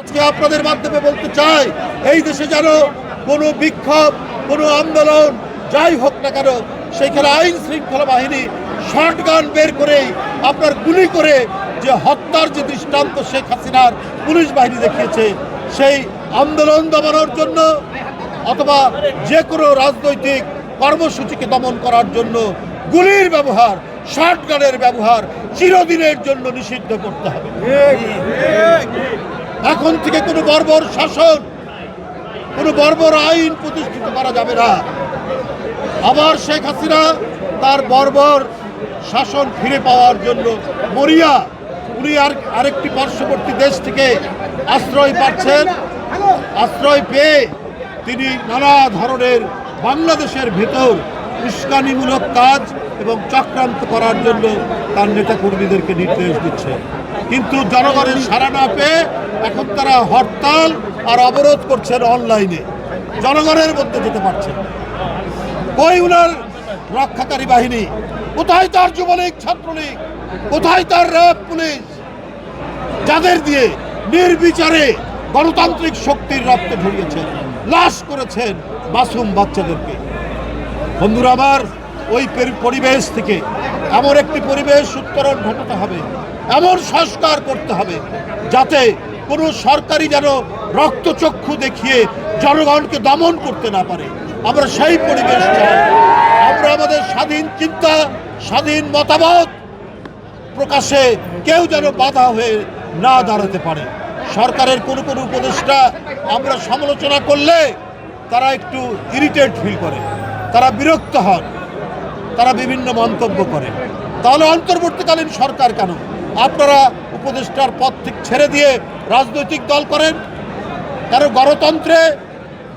আজকে আপনাদের মাধ্যমে বলতে চাই, এই দেশে যেন কোনো বিক্ষোভ, কোনো আন্দোলন যাই হোক না কেন, সেখানে আইন শৃঙ্খলা বাহিনী শর্টগান বের করেই আপনার গুলি করে যে হত্যার যে দৃষ্টান্ত শেখ হাসিনার পুলিশ বাহিনী দেখিয়েছে, সেই আন্দোলন দমানোর জন্য অথবা যে কোনো রাজনৈতিক কর্মসূচিকে দমন করার জন্য গুলির ব্যবহার শর্টগানের ব্যবহার চিরদিনের জন্য নিষিদ্ধ করতে হবে। এখন থেকে কোনো বর্বর শাসন, কোনো বর্বর আইন প্রতিষ্ঠিত করা যাবে না। আবার শেখ হাসিনা তার বর্বর শাসন ফিরে পাওয়ার জন্য মরিয়া, উনি আর আরেকটি পার্শ্ববর্তী দেশ থেকে আশ্রয় পাচ্ছেন। আশ্রয় পেয়ে তিনি নানা ধরনের বাংলাদেশের ভেতর উস্কানিমূলক কাজ এবং চক্রান্ত করার জন্য তার নেতাকর্মীদেরকে নির্দেশ দিচ্ছে কিন্তু জনগণের সারা না পেয়ে এখন তারা হরতাল আর অবরোধ করছেন অনলাইনে। জনগণের মধ্যে যেতে পারছেন না। কই উনার রক্ষাকারী বাহিনী? কোথায় তার যুবলীগ, ছাত্রলীগ? কোথায় তার র্যাব পুলিশ? যাদের দিয়ে নির্বিচারে গণতান্ত্রিক শক্তির রক্তে ঝরিয়েছেন লাশ করেছেন মাসুম বাচ্চাদেরকে। বন্ধুরা আমার ওই পরিবেশ থেকে এমন একটি পরিবেশ উত্তরণ ঘটাতে হবে, এমন সংস্কার করতে হবে যাতে কোনো সরকারি যেন রক্তচক্ষু দেখিয়ে জনগণকে দমন করতে না পারে। আমরা সেই পরিবেশ চাই। আমরা আমাদের স্বাধীন চিন্তা, স্বাধীন মতামত প্রকাশে কেউ যেন বাধা হয়ে না দাঁড়াতে পারে। সরকারের কোনো কোনো উপদেষ্টা আমরা সমালোচনা করলে তারা একটু ইরিটেট ফিল করে, তারা বিরক্ত হন। তারা বিভিন্ন মন্তব্য করে। তাহলে অন্তর্বর্তীকালীন সরকার কেন? আপনারা উপদেষ্টার পদ ঠিক ছেড়ে দিয়ে রাজনৈতিক দল করেন? কারণ গণতন্ত্রে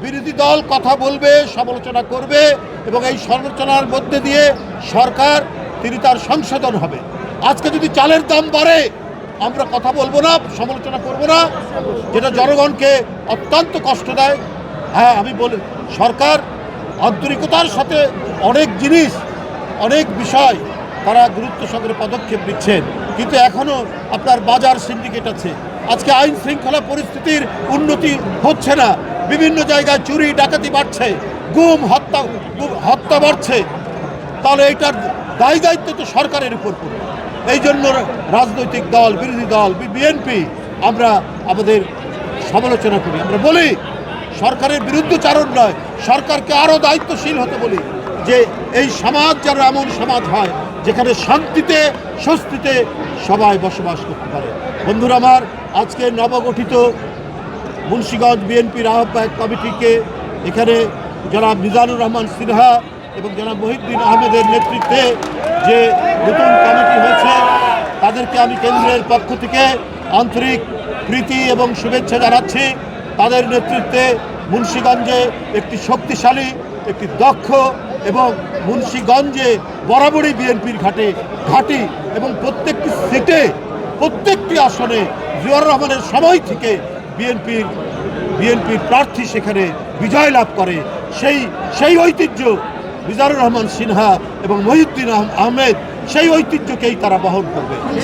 বিরোধী দল কথা বলবে, সমালোচনা করবে এবং এই সমালোচনার মধ্যে দিয়ে সরকার, তিনি তার সংশোধন হবে। আজকে যদি চালের দাম বাড়ে, আমরা কথা বলব না, সমালোচনা করব না, যেটা জনগণকে অত্যন্ত কষ্ট দেয়। হ্যাঁ আমি বলি, সরকার আন্তরিকতার সাথে অনেক জিনিস অনেক বিষয় তারা গুরুত্ব সহকারে পদক্ষেপ নিচ্ছেন। কিন্তু এখনও আপনার বাজার সিন্ডিকেট আছে। আজকে আইন শৃঙ্খলা পরিস্থিতির উন্নতি হচ্ছে না। বিভিন্ন জায়গায় চুরি, ডাকাতি বাড়ছে। গুম, হত্যা হত্যা বাড়ছে। তাহলে এটার দায় দায়িত্ব তো সরকারের উপর পড়বে এই জন্য রাজনৈতিক দল, বিরোধী দল বিএনপি, আমরা আমাদের সমালোচনা করি। আমরা বলি, সরকারের বিরুদ্ধচারণ নয়, সরকারকে আরও দায়িত্বশীল হতে বলি যে এই সমাজ যেন এমন সমাজ হয়, যেখানে শান্তিতে, স্বস্তিতে সবাই বসবাস করতে পারে। বন্ধুরা আমার, আজকে নবগঠিত মুন্সিগঞ্জ বিএনপির আহ্বায়ক কমিটিকে এখানে জনাব মিজানুর রহমান সিনহা এবং জনাব মহিউদ্দিন আহমেদের নেতৃত্বে যে নতুন কমিটি হয়েছে, তাদেরকে আমি কেন্দ্রের পক্ষ থেকে আন্তরিক প্রীতি এবং শুভেচ্ছা জানাচ্ছি। তাদের নেতৃত্বে মুন্সীগঞ্জে একটি শক্তিশালী, একটি দক্ষ এবং মুন্সিগঞ্জে বরাবরই বিএনপির ঘাটে ঘাঁটি এবং প্রত্যেকটি সিটে, প্রত্যেকটি আসনে জিয়াউর রহমানের সময় থেকে বিএনপির বিএনপির প্রার্থী সেখানে বিজয় লাভ করে। সেই সেই ঐতিহ্য মিজানুর রহমান সিনহা এবং মহিউদ্দিন আহ- আহমেদ, সেই ঐতিহ্যকেই তারা বহন করবে।